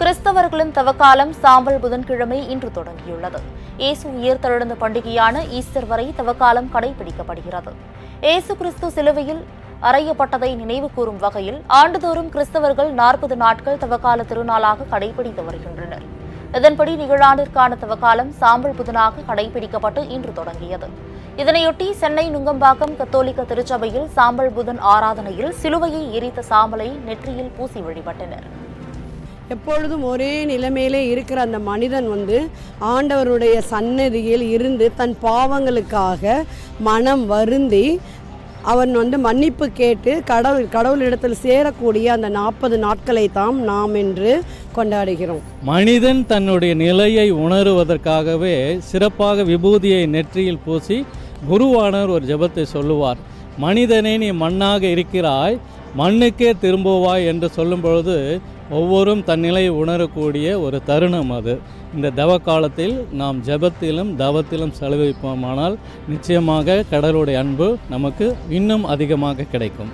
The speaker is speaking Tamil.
கிறிஸ்தவர்களின் தவக்காலம் சாம்பல் புதன்கிழமை இன்று தொடங்கியுள்ளது. இயேசு உயிர்த்தெழுந்த பண்டிகையான ஈஸ்டர் வரை தவக்காலம் கடைபிடிக்கப்படுகிறது. இயேசு கிறிஸ்து சிலுவையில் அறையப்பட்டதை நினைவு கூறும் வகையில் ஆண்டுதோறும் கிறிஸ்தவர்கள் நாற்பது நாட்கள் தவக்கால திருநாளாக கடைபிடித்து வருகின்றனர். இதன்படி நிகழாண்டிற்கான தவக்காலம் சாம்பல் புதனாக கடைபிடிக்கப்பட்டு இன்று தொடங்கியது. இதனையொட்டி சென்னை நுங்கம்பாக்கம் கத்தோலிக்க திருச்சபையில் சாம்பல் புதன் ஆராதனையில் சிலுவையை எரித்த சாம்பலை நெற்றியில் பூசி வழிபட்டனர். எப்பொழுதும் ஒரே நிலைமையிலே இருக்கிற அந்த மனிதன் வந்து ஆண்டவருடைய சன்னதியில் இருந்து தன் பாவங்களுக்காக மனம் வருந்தி அவன் வந்து மன்னிப்பு கேட்டு கடவுள் கடவுளிடத்தில் சேரக்கூடிய அந்த நாற்பது நாட்களை தாம் நாம் என்று கொண்டாடுகிறோம். மனிதன் தன்னுடைய நிலையை உணருவதற்காகவே சிறப்பாக விபூதியை நெற்றியில் பூசி குருவானவர் ஒரு ஜபத்தை சொல்லுவார் மனிதனே நீ மண்ணாக இருக்கிறாய் மண்ணுக்கே திரும்புவாய் என்று சொல்லும் பொழுது ஒவ்வொரும் தன் நிலையை உணரக்கூடிய ஒரு தருணம் அது. இந்த தவ காலத்தில் நாம் ஜெபத்திலும் தவத்திலும் செலவழிப்போமானால் நிச்சயமாக கடலுடைய அன்பு நமக்கு இன்னும் அதிகமாக கிடைக்கும்.